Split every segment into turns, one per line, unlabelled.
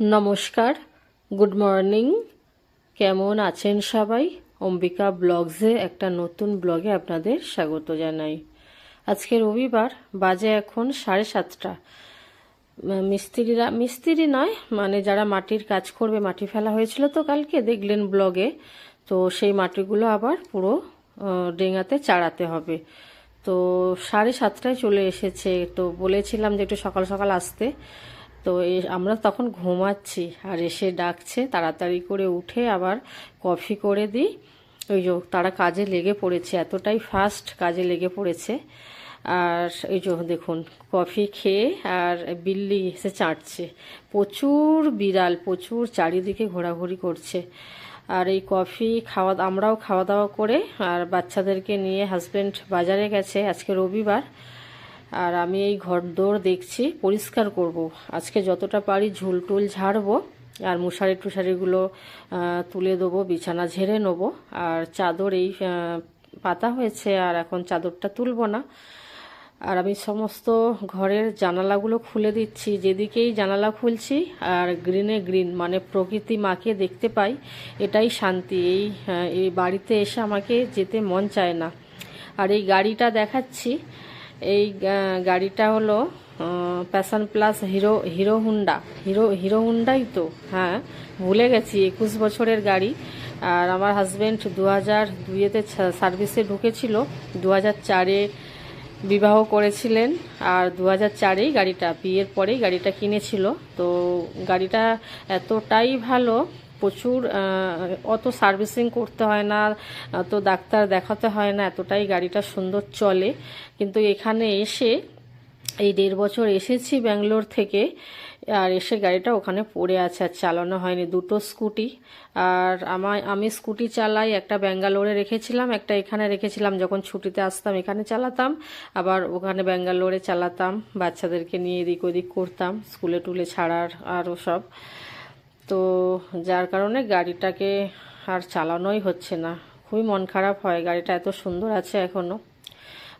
নমস্কার, good morning. কেমন আছেন সবাই? অম্বিকা ব্লগসে একটা নতুন ব্লগে আপনাদের স্বাগত জানাই। আজকে রবিবার, বাজে এখন সাড়ে সাতটা। মিস্ত্রিরা, মিস্ত্রি নয় মানে যারা মাটির কাজ করবে, মাটি ফেলা হয়েছিল তো কালকে, দেখলেন ব্লগে। তো সেই মাটিগুলো আবার পুরো ডেঙাতে চাড়াতে হবে। তো সাড়ে সাতটায় চলে এসেছে, তো বলেছিলাম যে একটু সকাল সকাল আসতে। তো আমরা তখন ঘুমাচ্ছি আর এসে ডাকছে, তাড়াতাড়ি করে উঠে আবার কফি করে দিই। ওই যে তারা কাজে লেগে পড়েছে, এতটাই ফাস্ট কাজে লেগে পড়েছে। আর এই যে দেখুন, কফি খেয়ে আর বিল্লি এসে চাটছে। প্রচুর বিড়াল, প্রচুর চারিদিকে ঘোরাঘুরি করছে। আর এই কফি খাওয়া, আমরাও খাওয়া দাওয়া করে আর বাচ্চাদেরকে নিয়ে হাজবেন্ড বাজারে গেছে আজকে রবিবার। আর আমি এই ঘর দৌড় দেখছি, পরিষ্কার করব। আজকে যতটা পারি ঝুলটুল ঝাড়বো, আর মশারি টুসারিগুলো তুলে দেবো, বিছানা ঝেড়ে নেব। আর চাদর এই পাতা হয়েছে, আর এখন চাদরটা তুলব না। আর আমি সমস্ত ঘরের জানালাগুলো খুলে দিচ্ছি, যেদিকেই জানালা খুলছি, আর গ্রিনে গ্রিন মানে প্রকৃতি মাকে দেখতে পাই, এটাই শান্তি। এই এই বাড়িতে এসে আমাকে যেতে মন চায় না। আর এই গাড়িটা দেখাচ্ছি এই গাড়িটা হলো Passion Plus Hero Hero Honda Hero Hero Hyundai তো? হ্যাঁ ভুলে গেছি, একুশ বছরের গাড়ি। আর আমার হাজব্যান্ড দু হাজার দুইয়েতে সার্ভিসে ঢুকেছিল দু হাজার চারে বিবাহ করেছিলেন, আর দু হাজার চারেই গাড়িটা, বিয়ের পরেই গাড়িটা কিনেছিল। তো গাড়িটা এতটাই ভালো প্রচুর অত সার্ভিসিং করতে হয় না অত ডাক্তার দেখাতে হয় না, এতটাই গাড়িটা সুন্দর চলে। কিন্তু এখানে এসে, এই দেড় বছর এসেছি ব্যাঙ্গালোর থেকে, আর এসে গাড়িটা ওখানে পড়ে আছে, আর চালানো হয়নি, দুটো স্কুটি। আর আমার আমি স্কুটি চালাই, একটা ব্যাঙ্গালোরে রেখেছিলাম, একটা এখানে রেখেছিলাম, যখন ছুটিতে আসতাম এখানে চালাতাম, আবার ওখানে ব্যাঙ্গালোরে চালাতাম, বাচ্চাদেরকে নিয়ে এদিক ওদিক করতাম, স্কুলে টুলে ছাড়ার আরও সব। তো যার কারণে গাড়িটাকে আর চালানোই হচ্ছে না। খুবই মন খারাপ হয়, গাড়িটা এত সুন্দর আছে এখনও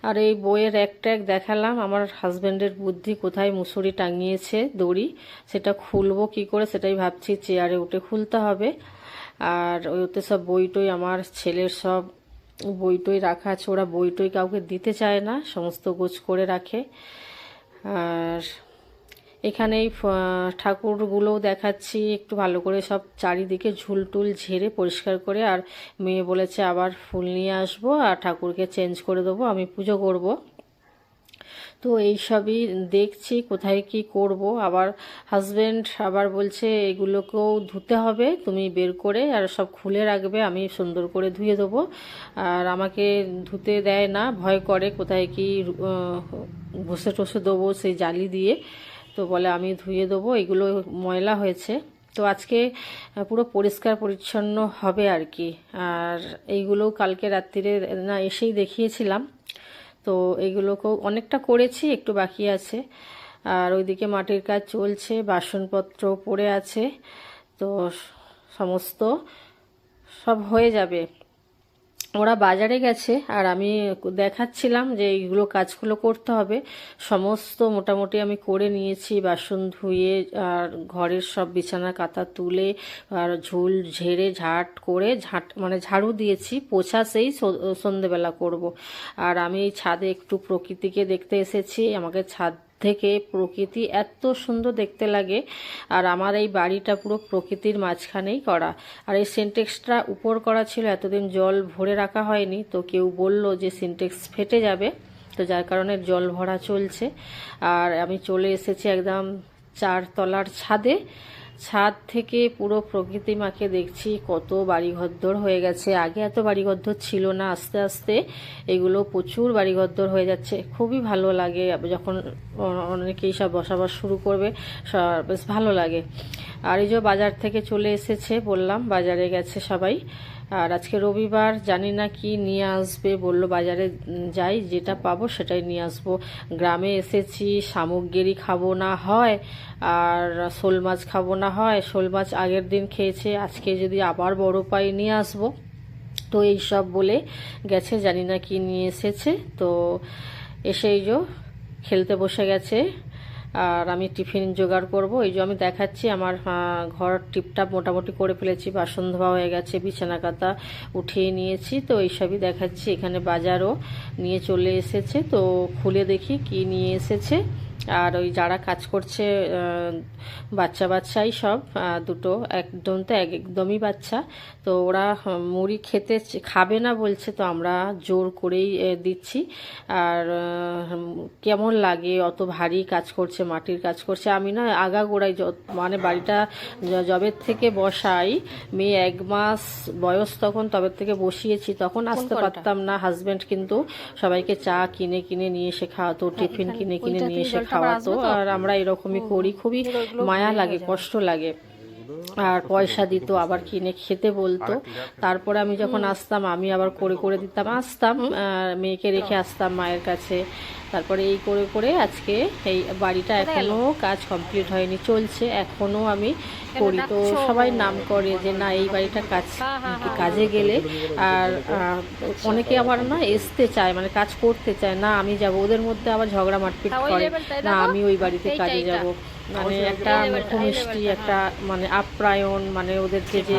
আর এই বইয়ের এক ট্যাগ দেখালাম, আমার হাজব্যান্ডের বুদ্ধি কোথায় মুসুরি টাঙিয়েছে দড়ি, সেটা খুলবো কি করে সেটাই ভাবছি, চেয়ারে উঠে খুলতে হবে। আর ওতে সব বই টই আমার ছেলের সব বই টই রাখা আছে, ওরা বই টই কাউকে দিতে চায় না, সমস্ত গোছ করে রাখে। আর এখানে ঠাকুরগুলোও দেখাচ্ছি। একটু ভালো করে সব চারিদিকে ঝুলটুল ঝেড়ে পরিষ্কার করে, আর মেয়ে বলেছে আবার ফুল নিয়ে আসব আর ঠাকুরকে চেঞ্জ করে দেবো, আমি পুজো করব। তো এই সবই দেখছি, কোথায় কি করব। আবার হাজবেন্ড আবার বলছে, এগুলোকেও ধুতে হবে, তুমি বের করে আর সব খুলে রাখবে, আমি সুন্দর করে ধুয়ে দেবো। আর আমাকে ধুতে দেয় না, ভয় করে কোথায় কি ঘষে টষে দেবো সেই জালি দিয়ে। তো বলে আমি ধুয়ে দেবো, এগুলো ময়লা হয়েছে। তো আজকে পুরো পরিষ্কার পরিচ্ছন্ন হবে আর কি। আর এইগুলো কালকে রাত্রিরে, না, এসেই দেখিয়েছিলাম। তো এইগুলোকেও অনেকটা করেছি, একটু বাকি আছে। আর ওইদিকে মাটির কাজ চলছে, বাসনপত্র পড়ে আছে। তো সমস্ত সব হয়ে যাবে। ওরা বাজারে গেছে আর আমি দেখাচ্ছিলাম যে এইগুলো কাজগুলো করতে হবে। সমস্ত মোটামুটি আমি করে নিয়েছি, বাসন ধুয়ে আর ঘরের সব বিছানা কাতা তুলে আর ঝুল ঝেড়ে ঝাট করে ঝাঁট মানে ঝাড়ু দিয়েছি, পোছা সেই সন্ধেবেলা করব। আর আমি ছাদে একটু প্রকৃতিকে দেখতে এসেছি, আমাকে ছাদ থেকে প্রকৃতি এত সুন্দর দেখতে লাগে, আর আমার এই বাড়িটা পুরো প্রকৃতির মাঝখানেই করা। আর এই সিনটেক্সটা উপর করা ছিল, এতদিন জল ভরে রাখা হয়নি, তো কেউ বলল যে সিনটেক্স ফেটে যাবে, তো যার কারণে জল ভরা চলছে। আর আমি চলে এসেছি একদম চার তলার ছাদে ছাদ থেকে পুরো প্রকৃতি মাকে দেখছি, কত বাড়িঘরদর হয়ে গেছে। আগে এত বাড়িঘরদর ছিল না, আস্তে আস্তে এগুলো প্রচুর বাড়িঘরদর হয়ে যাচ্ছে। খুবই ভালো লাগে, যখন অনেকেই সব বসবাস শুরু করবে বেশ ভালো লাগে। আর এই যে বাজার থেকে চলে এসেছে, বললাম, বাজারে গেছে সবাই। আর আজকে রবিবার, জানি না কি নিয়ে আসবে, বলল বাজারে যাই, যেটা পাবো সেটাই নিয়ে আসব। গ্রামে এসেছি, শামুকগেরি খাব না হয়, আর শোল মাছ খাব না হয়, শোল মাছ আগের দিন খেয়েছে, আজকে যদি আবার বড় পাই নিয়ে আসব। তো এই সব বলে গেছে, জানি না কি নিয়ে এসেছে, তো এসেই যে, খেলতে বসে গেছে। আর আমি টিফিন জোগাড় করব। এই যে আমি দেখাচ্ছি, আমার ঘর টিপটাপ মোটামুটি করে ফেলেছি, বাসন ধোয়া হয়ে গেছে, বিছানা কাতা উঠিয়ে নিয়েছি। তো এইসবই দেখাচ্ছি, এখানে বাজারও নিয়ে চলে এসেছে। তো খুলে দেখি কি নিয়ে এসেছে। আর ওই যারা কাজ করছে বাচ্চা বাচ্চাই সব দুটো একদম তো এক একদমই বাচ্চা। তো ওরা মুড়ি খেতে খাবে না বলছে তো আমরা জোর করেই দিচ্ছি। আর কেমন লাগে অত ভারী কাজ করছে মাটির কাজ করছে আমি না আগাগোড়াই মানে বাড়িটা যবের থেকে বসাই মেয়ে এক মাস বয়স তখন তবে থেকে বসিয়েছি তখন আসতে পারতাম না হাজবেন্ড কিন্তু সবাইকে চা কিনে কিনে নিয়ে এসে খাওয়াতো টিফিন কিনে কিনে নিয়ে এসে খাওয়াতো আর আমরা এরকমই করি খুবই মায়া লাগে কষ্ট লাগে। আর পয়সা দিত আবার কিনে খেতে বলতো। তারপরে আমি যখন আসতাম আমি আবার করে করে দিতাম। আসতাম মেয়েকে রেখে আসতাম মায়ের কাছে। তারপরে এই করে করে আজকে এই বাড়িটা এখনও কাজ কমপ্লিট হয়নি চলছে। এখনও আমি করি। তো সবাই নাম করে যে না এই বাড়িটা কাজ কাজে গেলে আর অনেকে আবার না আসতে চায় মানে কাজ করতে চায়। না আমি যাব। ওদের মধ্যে আবার ঝগড়া মারপিট করে। না আমি ওই বাড়িতে কাজে যাব। মানে একটা মুখমিষ্টি একটা মানে আপ্যায়ন মানে ওদেরকে যে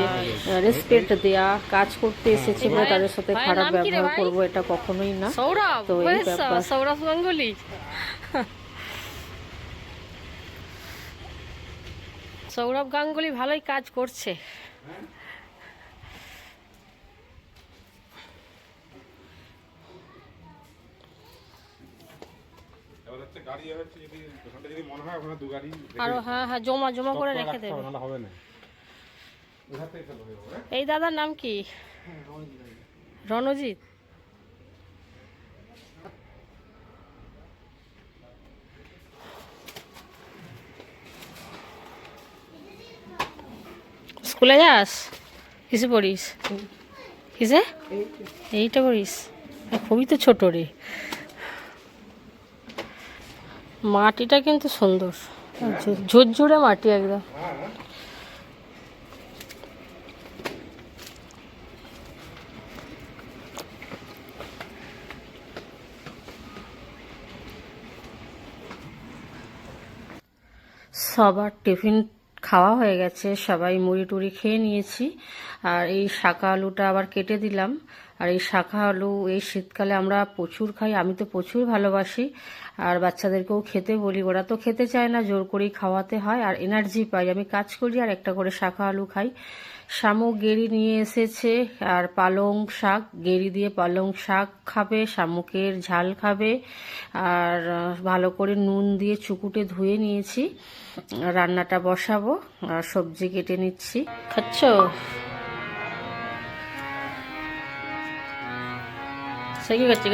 রেসপেক্ট দেয়া কাজ করতে এসেছে বলে তাদের সাথে খারাপ ব্যবহার করব এটা কখনোই না।
সৌরভ
তো এই ব্যাপার।
সৌরভ গাঙ্গুলি। সৌরভ গাঙ্গুলি ভালোই কাজ করছে।
এবার হচ্ছে গাড়ি হচ্ছে যদি ওখানটা যদি মনে হয় ওখানে দু গাড়ি
আরও হ্যাঁ হ্যাঁ জমা জমা করে রেখে দেবে।
হবে না। এবারে।
এই দাদার নাম কি? রণজিৎ স্কুলে যাস? কিসে পড়িস? কিসে? এইটা পড়িস? খুবই তো ছোট রে। মাটিটা কিন্তু সুন্দর। ঝুর- ঝুরঝুরে মাটি একদম।
সবার টিফিন খাওয়া হয়ে গেছে, সবাই মুড়ি টুড়ি খেয়ে নিয়েছি। আর এই শাকা আলুটা আবার কেটে দিলাম। আর এই শাকা আলু এই শীতকালে আমরা প্রচুর খাই, আমি তো প্রচুর ভালোবাসি। আর বাচ্চাদেরকেও খেতে বলি, ওরা তো খেতে চায় না, জোর করেই খাওয়াতে হয়। আর এনার্জি পাই, আমি কাজ করি আর একটা করে শাকা আলু খাই। শামুক গেরি নিয়ে এসেছে, আর পালং শাক, গেরি দিয়ে পালং শাক খাবে শামুকের ঝাল খাবে। আর ভালো করে নুন দিয়ে চুকুটে ধুয়ে নিয়েছি। রান্নাটা বসাবো, আর সবজি কেটে নিচ্ছি। খাচ্ছ? সে কি করছি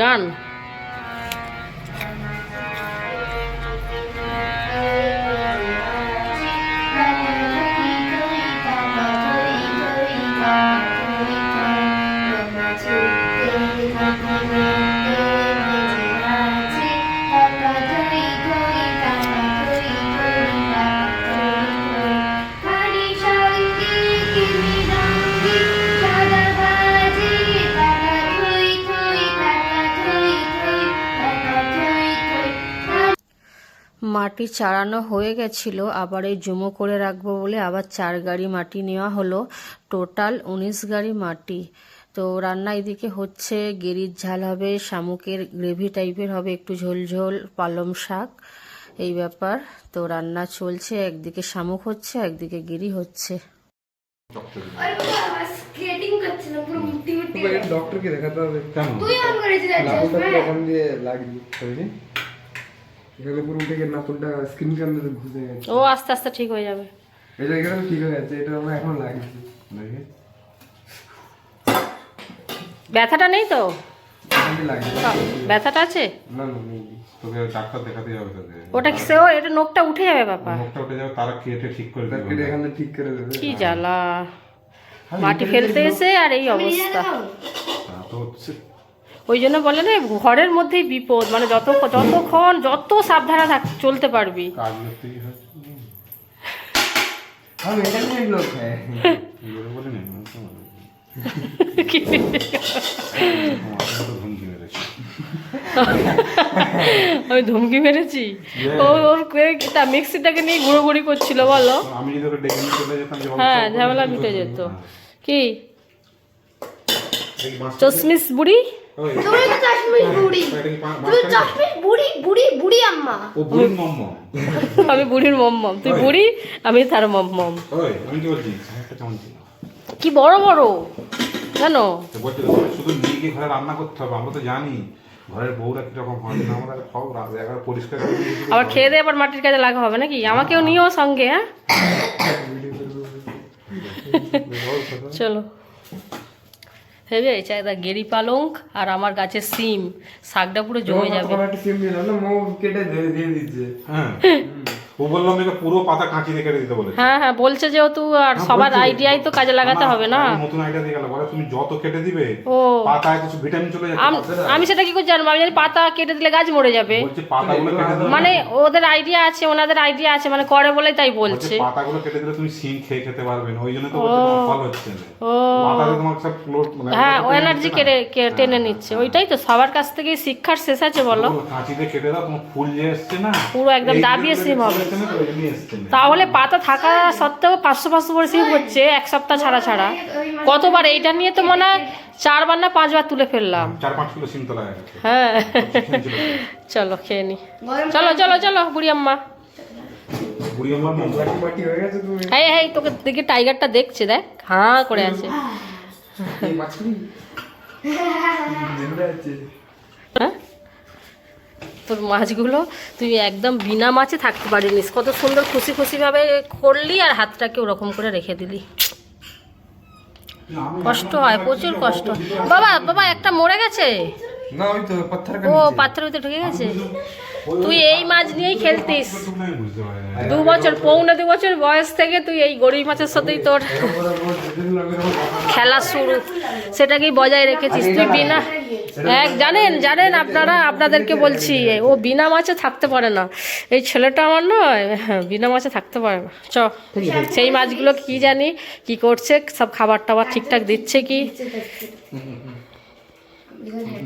মাটি চারানো হয়ে গেছিল আবার এই জমো করে রাখব বলে আবার চার গাড়ি মাটি নেওয়া হলো। টোটাল উনিশ গাড়ি মাটি। তো রান্না এদিকে হচ্ছে গেরির ঝাল হবে শামুকের গ্রেভি টাইপের হবে একটু ঝোলঝোল ঝোল পালং শাক এই ব্যাপার। তো রান্না চলছে একদিকে শামুক হচ্ছে একদিকে গিরি হচ্ছে।
ডক্টরকে দেখাতে হবে।
কেন
তুই অন করেছিস
নাতুনটা পুরো ওখান দিয়ে লাগিয়ে বুঝলি এখানে পুরো উঠে গিয়ে নাতুনটা স্ক্রিন ক্যামেরাতে ঘুষে গেছে।
ও আস্তে আস্তে ঠিক হয়ে যাবে।
এটা এখানে ঠিক হয়ে গেছে এটা আমরা এখন লাগিয়েছি।
দেখি?
ব্যথাটা নেই তো? ব্যথাটা আছে?
না না নেই।
তোকে ডাক্তার দেখাতে তোকে।
ওটা কি সেও এটা নোকটা উঠে যাবে বাবা?
মুখটা উঠে যাবে তারা কেটে ঠিক করে দেবে।
কেটে এখান ঠিক করে দেবে।
কি জ্বালা। মাটি ফেলতে এসে আর এই অবস্থা।
তা তো হচ্ছে।
ওই জন্য বলে না ঘরের মধ্যেই বিপদ মানে যত যতক্ষণ যত সাবধানে থাক চলতে পারবি।
আমি
ধমকি মেরেছি? ও ওর তা মিক্সিটাকে নিয়ে গুঁড়ো গুঁড়ি করছিল বলো। হ্যাঁ ঝামেলা মিটে যেত।
হ্যাঁ।
কি?
দেখি
চশমিস বুড়ি?
তুমি তো চাশমিশ বুড়ি। তুমি বুড়ি বুড়ি বুড়ি আম্মা।
ও বুড়ির মম্মম।
আমি বুড়ির মম্মম। তুই বুড়ি আমি তার মম্মম।
ওই, আমি কি বলছি? একটা কেমন
কি বড় বড়? জানো
বলছি শুধু নিয়ে গিয়ে ঘরে রান্না করতে হবে আমরা তো জানি। ঘরের বউরা কীরকম হয় না একবার পরিষ্কার।
আবার খেয়ে দিয়ে আবার মাটির কাজে লাগা হবে নাকি? আমাকেও নিও সঙ্গে হ্যাঁ? চলো। হেবে চাইদা গেরি পালং আর আমার গাছের সিম। শাকটা পুরো জমে যাবে।
সিম কেটে দিয়ে দিচ্ছে।
হ্যাঁ। ও বলল আমাকে পুরো পাতা কাঁচি দিয়ে কেটে দিতে বলেছে।
হ্যাঁ হ্যাঁ বলছে যেহেতু আর সবার। আইডিয়াই তো কাজে লাগাতে হবে না।
নতুন আইডিয়া দিয়ে গেল বলে তুমি যত কেটে দিবে
ও।
পাতায় কিছু ভিটামিন চলে যাচ্ছে
আম- আমি সেটা কি করে জানব? আমি জানি পাতা কেটে দিলে গাছ মরে যাবে।
বলছে পাতাগুলো কেটে দিলে
মানে ওদের আইডিয়া আছে ওনাদের আইডিয়া আছে মানে করে বলেই তাই
বলছে পাতাগুলো কেটে দিলে তুমি সিম খেয়ে খেতে পারবে না ওই জন্য তো বলছে ফল হচ্ছে না। পাতাতে তোমার সব ফ্লোট মানে
হ্যাঁ ও এনার্জি
নিচ্ছে না।
কেটে কে- টেনে নিচ্ছে। ওইটাই তো সবার কাছ থেকে শিক্ষার শেষ আছে বলো।
পুরো কেটে দাও তোমার ফুল যে এসছে না?
পুরো একদম দাবিয়ে সিম হবে। তাহলে পাতা থাকা সত্ত্বেও পাঁচশো পাঁচশো করে সিম হচ্ছে এক সপ্তাহ ছাড়া ছাড়া। কতবার এইটা নিয়ে তো মনে হয় চারবার না পাঁচবার তুলে ফেললাম।
চার পাঁচ কিলো সিম তোলা হ্যাঁ
চলো খেয়ে নি। চলো চলো চলো বুড়ি আম্মা
হয়ে
এই তোকে দেখি টাইগারটা দেখছে দেখ। হাঁ করে আছে। হ্যাঁ তোর মাছগুলো তুই একদম বিনা মাছে থাকতে পারিনিস। কত সুন্দর খুশি খুশিভাবে করলি আর হাতটাকে ওরকম করে রেখে দিলি। কষ্ট হয় প্রচুর কষ্ট। বাবা বাবা একটা মরে গেছে? ও পাথরের ভিতরে ঢুকে গেছে? তুই এই মাছ নিয়েই খেলতিস। দু বছর পৌনে দু বছর বয়স থেকে তুই এই গরিব মাছের সাথেই তোর খেলা শুরু। সেটাকেই বজায় রেখেছিস তুই? বিনা এক জানেন জানেন আপনারা আপনাদেরকে বলছি ও বিনা মাছে থাকতে পারে না। এই ছেলেটা আমার নয় হ্যাঁ, বিনা মাছে থাকতে পারে না। চ সেই মাছগুলো কি জানি কি করছে সব খাবার টাবার ঠিকঠাক দিচ্ছে কি?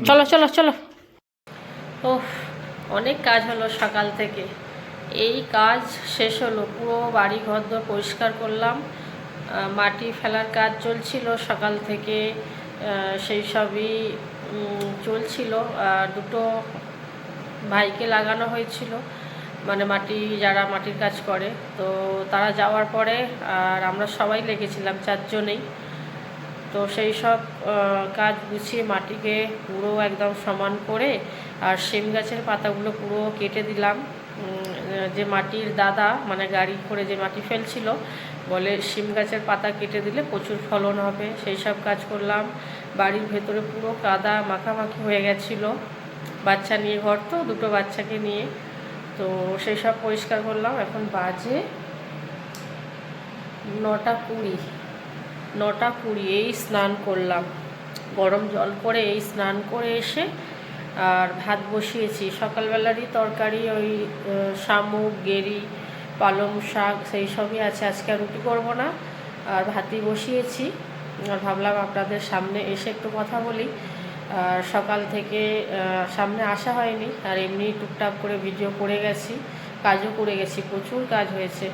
চলো চলো চলো। ও অনেক কাজ হলো সকাল থেকে। এই কাজ শেষ হলো, পুরো বাড়ি ঘর দর পরিষ্কার করলাম। মাটি ফেলার কাজ চলছিল সকাল থেকে সেই সবই চলছিল। দুটো ভাইকে লাগানো হয়েছিল মানে মাটি, যারা মাটির কাজ করে। তো তারা যাওয়ার পরে আর আমরা সবাই লেগেছিলাম, চারজনেই। তো সেই সব কাজ গুছিয়ে মাটিকে পুরো একদম সমান করে আর শিম গাছের পাতাগুলো পুরো কেটে দিলাম। যে মাটির দাদা মানে গাড়ি করে যে মাটি ফেলছিল, বলে শিম গাছের পাতা কেটে দিলে প্রচুর ফলন হবে। সেই সব কাজ করলাম। বাড়ির ভেতরে পুরো কাদা মাখামাখি হয়ে গেছিল। বাচ্চা নিয়ে ঘর তো, দুটো বাচ্চাকে নিয়ে। তো সেই সব পরিষ্কার করলাম। এখন বাজে নটা কুড়ি। নটা কুড়ি এই স্নান করলাম। গরম জল করে এই স্নান করে এসে, আর ভাত বসিয়েছি। সকালবেলারই তরকারি ওই শামুক, গেরি, পালং শাক, সেই সবই আছে। আজকে আর রুটি করব না, আর ভাতই বসিয়েছি। আর ভাবলাম আপনাদের সামনে এসে একটু কথা বলি। আর সকাল থেকে সামনে আসা হয়নি। আর এমনি টুকটাক করে ভিডিও করে গেছি, কাজও করে গেছি। প্রচুর কাজ হয়েছে।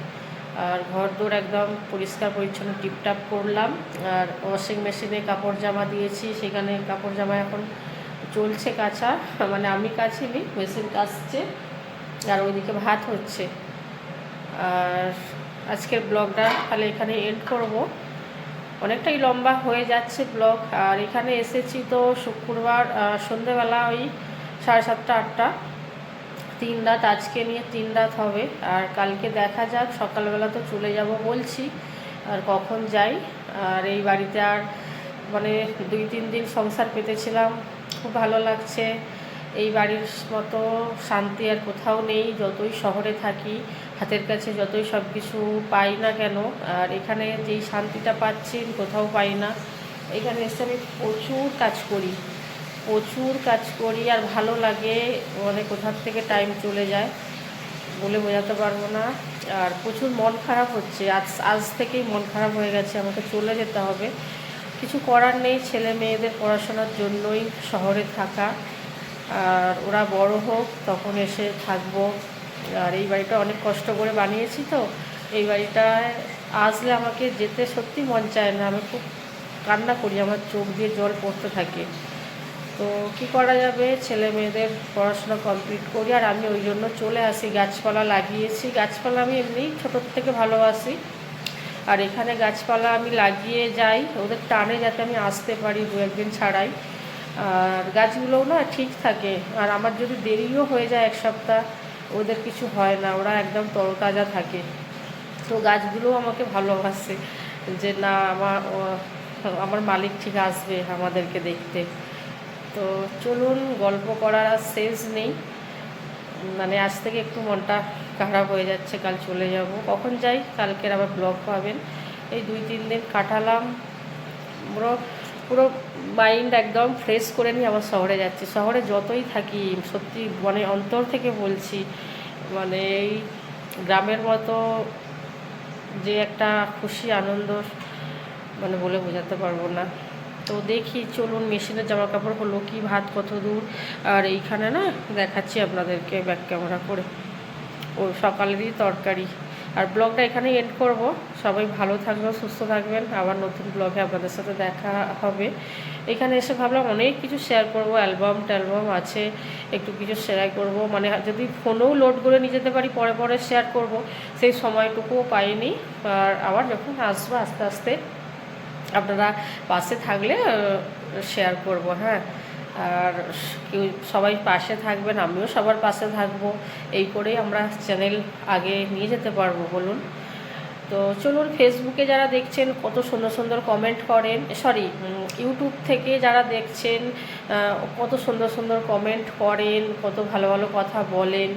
আর দৌড় একদম পরিষ্কার পরিচ্ছন্ন টিপটাপ করলাম। আর ওয়াশিং মেশিনে কাপড় জামা দিয়েছি, সেখানে কাপড় জামা এখন চলছে কাচা মানে আমি কাচিনি মেশিন কাচছে, আর ওইদিকে ভাত হচ্ছে। আর আজকের ব্লগটা তাহলে এখানে এন্ড করব। অনেকটাই লম্বা হয়ে যাচ্ছে ব্লগ, আর এখানে এসেছি তো শুক্রবার সন্ধেবেলা ওই সাড়ে সাতটা, আটটা। তিন রাত, আজকে নিয়ে তিন রাত হবে। আর কালকে দেখা যাক, সকালবেলা তো চলে যাব বলছি, আর কখন যাই। আর এই বাড়িতে আর মানে দুই, তিন দিন সংসার পেতেছিলাম, খুব ভালো লাগছে। এই বাড়ির মতো শান্তি আর কোথাও নেই, যতই শহরে থাকি, হাতের কাছে যতই সব কিছু পাই না কেন, আর এখানে যেই শান্তিটা পাচ্ছি, কোথাও পাই না। এখানে এসে আমি প্রচুর কাজ করি। প্রচুর কাজ করি আর ভালো লাগে মানে কোথার থেকে টাইম চলে যায় বলে বোঝাতে পারব না। আর প্রচুর মন খারাপ হচ্ছে, আজ আজ থেকেই মন খারাপ হয়ে গেছে, আমাকে চলে যেতে হবে। কিছু করার নেই, ছেলে মেয়েদের পড়াশোনার জন্যই শহরে থাকা। আর ওরা বড় হোক, তখন এসে থাকব। আর এই বাড়িটা অনেক কষ্ট করে বানিয়েছি তো, এই বাড়িটায় আসলে আমাকে যেতে সত্যি মন চায় না, আমি খুব কান্না করি, আমার চোখ দিয়ে জল পড়তে থাকে। তো কি করা যাবে? ছেলে মেয়েদের পড়াশোনা কমপ্লিট করি আর আমি ওই জন্য চলে আসি, গাছপালা লাগিয়েছি। গাছপালা আমি এমনিই ছোটোর থেকে ভালোবাসি। আর এখানে গাছপালা আমি লাগিয়ে যাই, ওদের টানে যাতে আমি আসতে পারি দু একদিন ছাড়াই। আর গাছগুলোও না ঠিক থাকে। আর আমার যদি দেরিও হয়ে যায় এক সপ্তাহ, ওদের কিছু হয় না, ওরা একদম তরতাজা থাকে। তো গাছগুলোও আমাকে ভালোবাসে যে না, আমার আমার মালিক ঠিক আসবে আমাদেরকে দেখতে। তো চলুন, গল্প করার আর শেষ নেই। মানে আজ থেকে একটু মনটা খারাপ হয়ে যাচ্ছে, কাল চলে যাব। কখন যাই? কালকের আবার ব্লগ পাবেন। এই দুই, তিন দিন কাটালাম। পুরো পুরো মাইন্ড একদম ফ্রেশ করে নিয়ে আবার শহরে যাচ্ছি। শহরে যতই থাকি, সত্যি মানে অন্তর থেকে বলছি মানে এই গ্রামের মতো যে একটা খুশি, আনন্দ মানে বলে বোঝাতে পারব না। তো দেখি, চলুন, মেশিনের জামা কাপড় হলো কি ভাত কত দূর। আর এইখানে না, দেখাচ্ছি আপনাদেরকে ব্যাক ক্যামেরা করে। ও সকালেরই তরকারি। আর ব্লগটা এখানেই এন্ড করব। সবাই ভালো থাকবেন, সুস্থ থাকবেন। আবার নতুন ব্লগে আপনাদের সাথে দেখা হবে। এখানে এসে ভাবলাম অনেক কিছু শেয়ার করব। অ্যালবাম ট্যালবাম আছে, একটু কিছু শেয়ার করব। মানে যদি ফোনেও লোড করে নিয়ে যেতে পারি, পরে পরে শেয়ার করব। সেই সময়টুকুও পাইনি। আর আবার যখন আসব আস্তে আস্তে আপনারা পাশে থাকলে শেয়ার করব হ্যাঁ। আর কেউ সবাই পাশে থাকবেন, আমিও সবার পাশে থাকব। এই করেই আমরা চ্যানেল আগে নিয়ে যেতে পারব, বলুন। তো চলুন ফেসবুকে যারা দেখছেন, কত সুন্দর সুন্দর কমেন্ট করেন। সরি ইউটিউব থেকে যারা দেখছেন কত সুন্দর সুন্দর কমেন্ট করেন, কত ভালো ভালো কথা বলেন।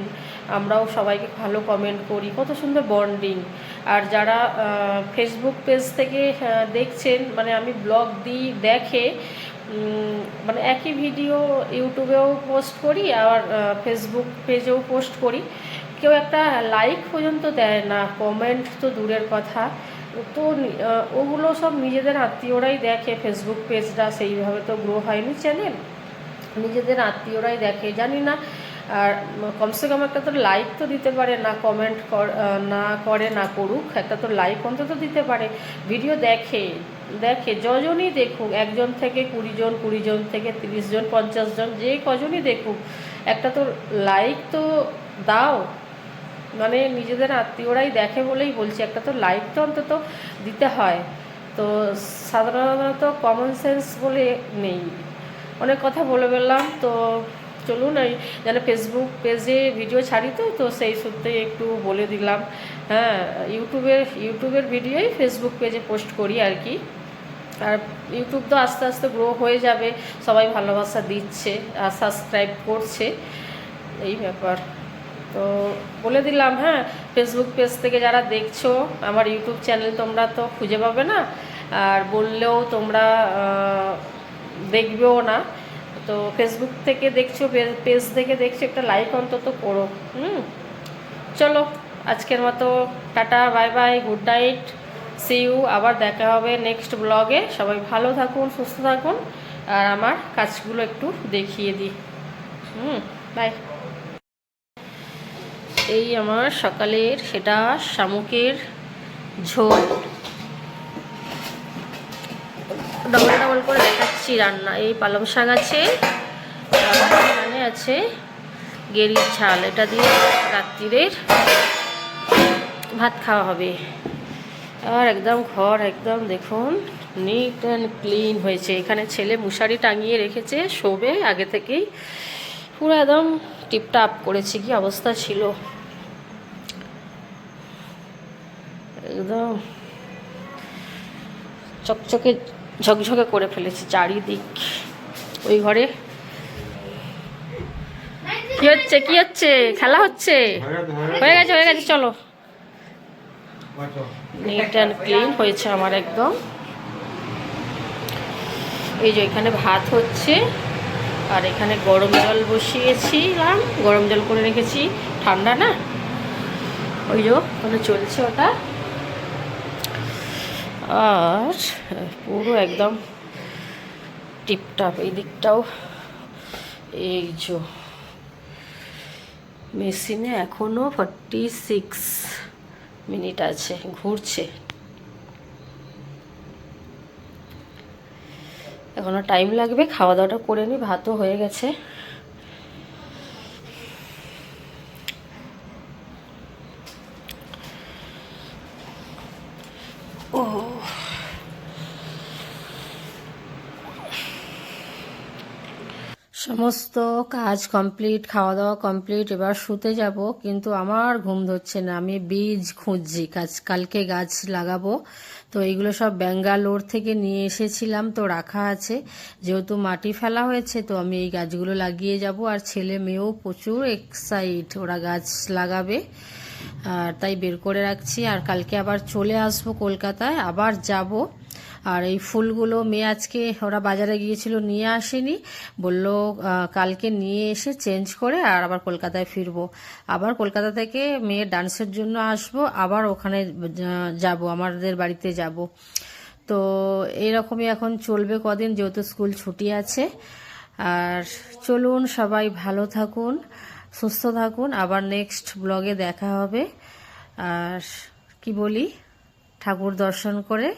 আমরাও সবাইকে ভালো কমেন্ট করি, কত সুন্দর বন্ডিং আর যারা ফেসবুক পেজ থেকে দেখছেন মানে আমি ব্লগ দিই, দেখে মানে একই ভিডিও ইউটিউবেও পোস্ট করি, আবার ফেসবুক পেজেও পোস্ট করি। কেউ একটা লাইক পর্যন্ত দেয় না কমেন্ট তো দূরের কথা। তো ওগুলো সব নিজেদের আত্মীয়রাই দেখে ফেসবুক পেজটা সেইভাবে তো গ্রো হয়নি চ্যানেল নিজেদের আত্মীয়রাই দেখে, জানি না। আর কমসে কম একটা তো লাইক তো দিতে পারে, না কমেন্ট কর না করে, না করুক, একটা তো লাইক অন্তত দিতে পারে। ভিডিও দেখে দেখে, যজনই দেখুক, একজন থেকে কুড়ি জন কুড়ি জন থেকে তিরিশ জন, পঞ্চাশ জন, যে কজনই দেখুক, একটা তো লাইক তো দাও। মানে নিজেদের আত্মীয়রাই দেখে বলেই বলছি, একটা তো লাইক তো অন্তত দিতে হয়। তো সাধারণত কমন সেন্স বলে নেই। অনেক কথা বলে ফেললাম, তো চলুন এই যেন ফেসবুক পেজে ভিডিও ছাড়ি তো তো সেই সূত্রে একটু বলে দিলাম। হ্যাঁ ইউটিউবের ইউটিউবের ভিডিওই ফেসবুক পেজে পোস্ট করি আর কি। আর ইউটিউব তো আস্তে আস্তে গ্রো হয়ে যাবে, সবাই ভালোবাসা দিচ্ছে আর সাবস্ক্রাইব করছে। এই ব্যাপার। তো বলে দিলাম হ্যাঁ ফেসবুক পেজ থেকে যারা দেখছ, আমার ইউটিউব চ্যানেল তোমরা তো খুঁজে পাবে না, আর বললেও তোমরা দেখবেও না। তো ফেসবুক থেকে দেখছ পেজ থেকে দেখছ, একটা লাইক অন্তত করো, হুম? চলো, আজকের মতো tata bye bye good night see you আবার দেখা হবে নেক্সট ব্লগে সবাই ভালো থাকুন, সুস্থ থাকুন, আর আমার কাজগুলো একটু দেখিয়ে দিই। হুম বাই এই আমার সকালের, সেটা শামুকের ঝোল। ডবল ডবল করে দেখাচ্ছি রান্না। এই পালং শাক আছে এখানে আছে গেরির ঝাল। এটা দিয়ে রাত্রিরের ভাত খাওয়া হবে। আর একদম ঘর, একদম দেখুন নিট অ্যান্ড ক্লিন হয়েছে। এখানে ছেলে মশারি টাঙিয়ে রেখেছে, শোবে। আগে থেকেই পুরো একদম টিপটাপ করেছে। কি অবস্থা ছিল? একদম চকচকে, ঝকঝকে করে ফেলেছি চারিদিক। ওই ঘরে। কি হচ্ছে? কি হচ্ছে? খেলা হচ্ছে?
হয়ে গেছে হয়ে গেছে,
চলো। নিট অ্যান্ড ক্লিন হয়েছে আমার একদম। এই যে এখানে ভাত হচ্ছে, আর এখানে গরম জল বসিয়েছিলাম। গরম জল করে রেখেছি। ঠান্ডা না? ওই যে, ওখানে চলছে ওটা। আর পুরো একদম টিপটাপ এই দিকটাও। এই যে মেশিনে এখনও ফর্টি সিক্স মিনিট আছে, ঘুরছে। এখনও টাইম লাগবে খাওয়া দাওয়াটা করে নি, ভাতও হয়ে গেছে ও সমস্ত কাজ কমপ্লিট খাওয়া দাওয়া কমপ্লিট এবার শুতে যাব, কিন্তু আমার ঘুম ধরছে না। আমি বীজ খুঁজছি, কাজ, কালকে গাছ লাগাবো। তো এইগুলো সব ব্যাঙ্গালোর থেকে নিয়ে এসেছিলাম, তো রাখা আছে। যেহেতু মাটি ফেলা হয়েছে, তো আমি এই গাছগুলো লাগিয়ে যাব। আর ছেলে মেয়েও প্রচুর এক্সাইট ওরা গাছ লাগাবে। আর তাই বের করে রাখছি। আর কালকে আবার চলে আসব কলকাতায়, আবার যাব। আর এই ফুলগুলো মেয়ে আজকে ওরা বাজারে গিয়েছিল, নিয়ে আসেনি। বলল কালকে নিয়ে এসে চেঞ্জ করে আর আবার কলকাতায় ফিরবো। আবার কলকাতা থেকে মেয়ের ডান্সের জন্য আসব, আবার ওখানে যাব, আমাদের বাড়িতে যাব। তো এইরকমই এখন চলবে কদিন, যেহেতু স্কুল ছুটি আছে। আর চলুন, সবাই ভালো থাকুন, সুস্থ থাকুন। আবার নেক্সট ব্লগে দেখা হবে। আর কি বলি, ঠাকুর দর্শন করে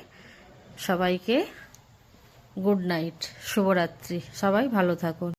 সবাইকে গুড নাইট শুভরাত্রি। সবাই ভালো থাকুন।